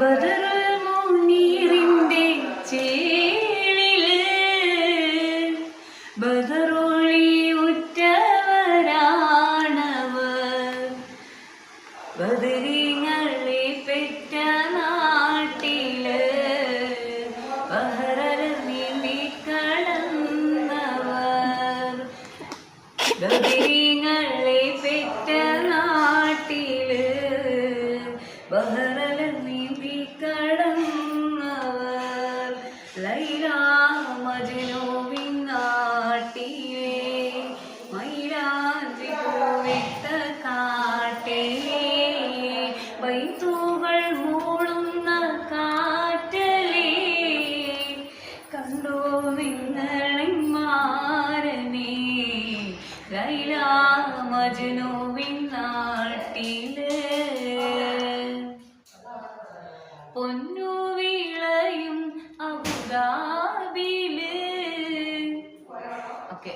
ബദറുൽ മുനീറിന്റെ ചേലിൽ ബദറൊളി ഉറ്റവരാണവർ. ബദരീങ്ങളെ പെറ്റ നാട്ടിൽ ബഹറൽ നീന്തി കടന്നവർ. നാട്ടിൽ ബഹറൽ നീന്തി കടന്നവർ ലൈല നാട്ടിലെ മൈലാഞ്ചി പൂവിട്ട കാട്ടിലെ വൈത്തൂകൾ മൂളുന്ന കാറ്റലേ കണ്ടോ നിങ്ങളെ മാരനെ ലൈല മജ്നുവിൻ നാട്ടിൽ പൊന്നു വിളയും അബുദാബിൽ ഓക്കെ